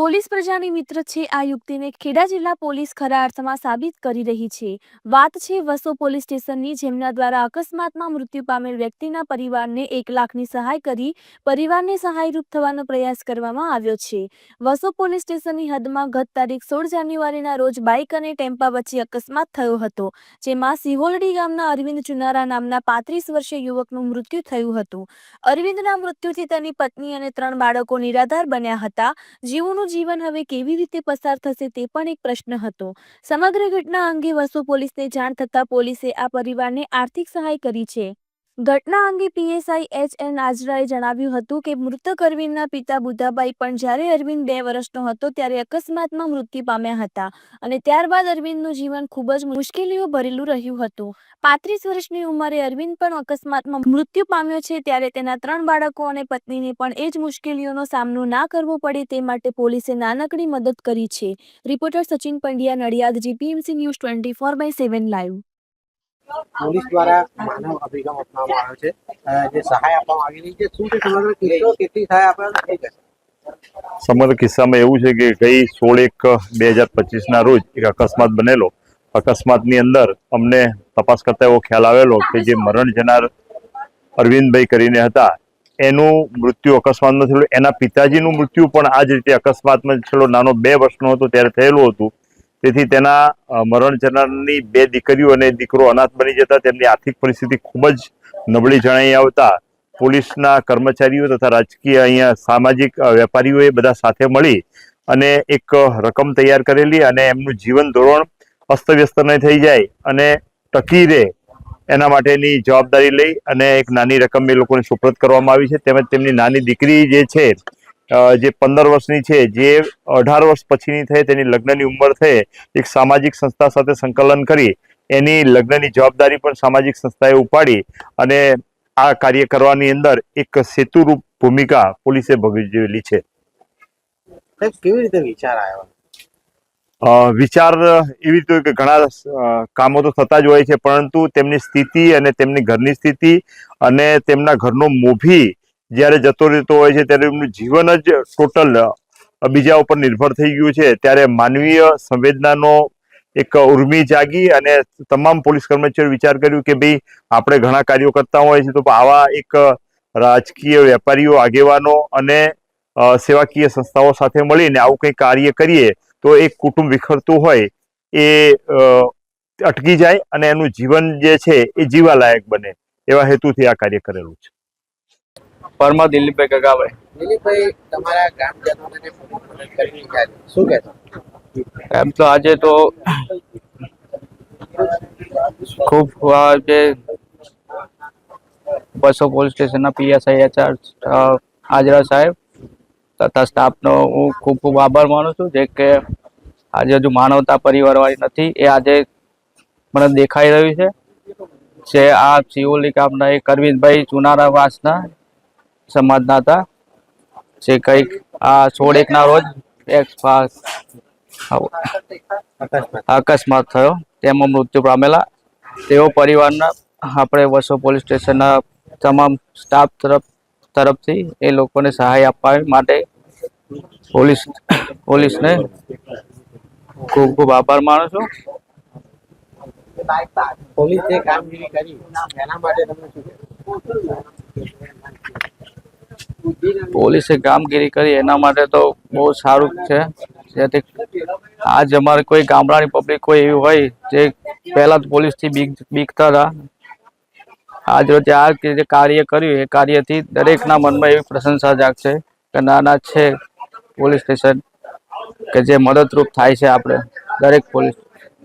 police પ્રજાની મિત્ર છે આ યુક્તિને ખેડા જિલ્લા પોલીસ ખરા અર્થમાં સાબિત કરી રહી છે. વાત છે વસો પોલીસ સ્ટેશનની જેમના દ્વારા અકસ્માતમાં મૃત્યુ પામેલ વ્યક્તિના પરિવારને એક લાખની સહાય કરી પરિવારને સહાયરૂપ થવાનો પ્રયાસ કરવામાં આવ્યો છે. વસો પોલીસ સ્ટેશનની હદમાં ગત તારીખ સોળ જાન્યુઆરીના રોજ બાઇક અને ટેમ્પા વચ્ચે અકસ્માત થયો હતો, જેમાં સિહોલડી ગામના અરવિંદ ચુનારા નામના પાંત્રીસ વર્ષીય યુવકનું મૃત્યુ થયું હતું. અરવિંદના મૃત્યુથી તેની પત્ની અને ત્રણ બાળકો નિરાધાર બન્યા હતા. જીવોનું જીવન હવે કેવી રીતે પસાર થશે તે પણ એક પ્રશ્ન હતો. સમગ્ર ઘટના અંગે વસો પોલીસને જાણ થતાં પોલીસે આ પરિવારને આર્થિક સહાય કરી છે. ઘટના અંગે પીએસઆઈ એચ એન આજરાએ જણાવ્યું હતું કે મૃતક અરવિંદના પિતા બુધાબાઈ પણ જ્યારે અરવિંદ બે વર્ષનો હતો ત્યારે અકસ્માતમાં મૃત્યુ પામ્યા હતા અને ત્યારબાદ અરવિંદનું જીવન ખૂબ જ મુશ્કેલીઓ ભરેલું રહ્યું હતું. પાંત્રીસ વર્ષની ઉંમરે અરવિંદ પણ અકસ્માતમાં મૃત્યુ પામ્યો છે ત્યારે તેના ત્રણ બાળકો અને પત્નીને પણ એ જ મુશ્કેલીઓનો સામનો ના કરવો પડે તે માટે પોલીસે નાનકડી મદદ કરી છે. Reporter Sachin Pandya, Nadiad, GPMC news twenty four by seven live. Police દ્વારા માનવ અભિગમ અપનાવવામાં આવ્યો છે. જે સહાય આપવામાં આવી રહી છે. શું છે સમગ્ર કિસ્સો? કેટલી સહાય આપવામાં થઈ જશે સમગ્ર કિસ્સામાં એવું છે કે ગઈ સોળ એક બે હજાર પચીસના રોજ એક અકસ્માત બનેલો. અકસ્માતની અંદર અમને તપાસ કરતા એવો ખ્યાલ આવેલો કે જે મરણ જનાર અરવિંદભાઈ કરીને હતા, એનું મૃત્યુ અકસ્માતમાં થયેલું. એના પિતાજીનું મૃત્યુ પણ આ જ રીતે અકસ્માતમાં છેલ્લો નાનો બે વર્ષનો હતો, ત્યારે થયેલું હતું. તેથી તેના મરણ જનારની બે દીકરીઓ અને દીકરો અનાથ બની જતા તેમની આર્થિક પરિસ્થિતિ ખૂબ જ નબળી જણાઈ આવતા પોલીસના કર્મચારીઓ તથા રાજકીય અહીંયા સામાજિક વેપારીઓએ બધા સાથે મળી અને એક રકમ તૈયાર કરેલી અને એમનું જીવન ધોરણ અસ્તવ્યસ્ત ન થઈ જાય અને ટકી રહે એના માટેની જવાબદારી લઈ અને એક નાની રકમ એ લોકોને સુપ્રત કરવામાં આવી છે. તેમજ તેમની નાની દીકરી જે છે જે પંદર વર્ષની છે જે અઢાર વર્ષ પછીની થઈ તેની લગ્નની ઉંમર થઈ એક સામાજિક સંસ્થા સાથે સંકલન કરી એની લગ્નની જવાબદારી પણ સામાજિક સંસ્થાએ ઉપાડી અને આ કાર્ય કરવાની અંદર એક સેતુરૂપ ભૂમિકા પોલીસે ભજવેલી છે. કેવી રીતે વિચાર આવ્યો? વિચાર એવી રીતે કે ઘણા કામો તો થતા જ હોય છે પરંતુ તેમની સ્થિતિ અને તેમની ઘરની સ્થિતિ અને તેમના ઘરનો મોભી જ્યારે જતો રહેતો હોય છે ત્યારે એમનું જીવન જ ટોટલ બીજા ઉપર નિર્ભર થઈ ગયું છે. ત્યારે માનવીય સંવેદનાનો એક ઉર્મી જાગી અને તમામ પોલીસ કર્મચારીઓ વિચાર કર્યું કે ભાઈ આપણે ઘણા કાર્યો કરતા હોય છે તો આવા એક રાજકીય વેપારીઓ, આગેવાનો અને સેવાકીય સંસ્થાઓ સાથે મળીને આવું કંઈ કાર્ય કરીએ તો એક કુટુંબ વિખરતું હોય એ અટકી જાય અને એનું જીવન જે છે એ જીવાલાયક બને એવા હેતુથી આ કાર્ય કરેલું છે. પરમા દિલીપભાઈ ગગાભાઈ. દિલીપભાઈ તમારા ગ્રામજનોને મદદ કરી શું કહેશો? એમ તો આજે તો ખૂબ જે બસો પોલીસ સ્ટેશનના પીએસઆઈ એચઆર હાજરા સાહેબ તથા સ્ટાફનો હું ખૂબ ખૂબ આભાર માનું છું. જે કે આજે હજુ માનવતા પરિવારવાળી નથી એ આજે મને દેખાઈ રહ્યું છે. જે આ સિઓલી ગામના એક અરવિંદભાઈ ચુનારા વાસના સમાજના હતા. જે કંઈક આ સોળ એકના રોજ એક અકસ્માત થયો. તેમાં મૃત્યુ પામેલા. તેઓ પરિવારના આપણે વસો પોલીસ સ્ટેશનના તમામ સ્ટાફ તરફ તરફથી એ લોકોને સહાય આપવા માટે પોલીસ પોલીસને ખૂબ ખૂબ આભાર માનું છું. પોલીસ જે કામગીરી કરી. એના માટે તમને શું પોલીસે કામગીરી કરી. એના માટે તો બહુ સારું છે. જેથી આજ અમારે કોઈ ગામડાની પબ્લિક કોઈ એવી હોય જે પહેલાં જ પોલીસથી બીક, બીકતા હતા. આજ રોજે આ જે કાર્ય કર્યું. એ કાર્યથી દરેકના મનમાં એવી પ્રશંસા જાગશે કે ના ના છે પોલીસ સ્ટેશન કે જે મદદરૂપ થાય છે આપણે દરેક પોલીસ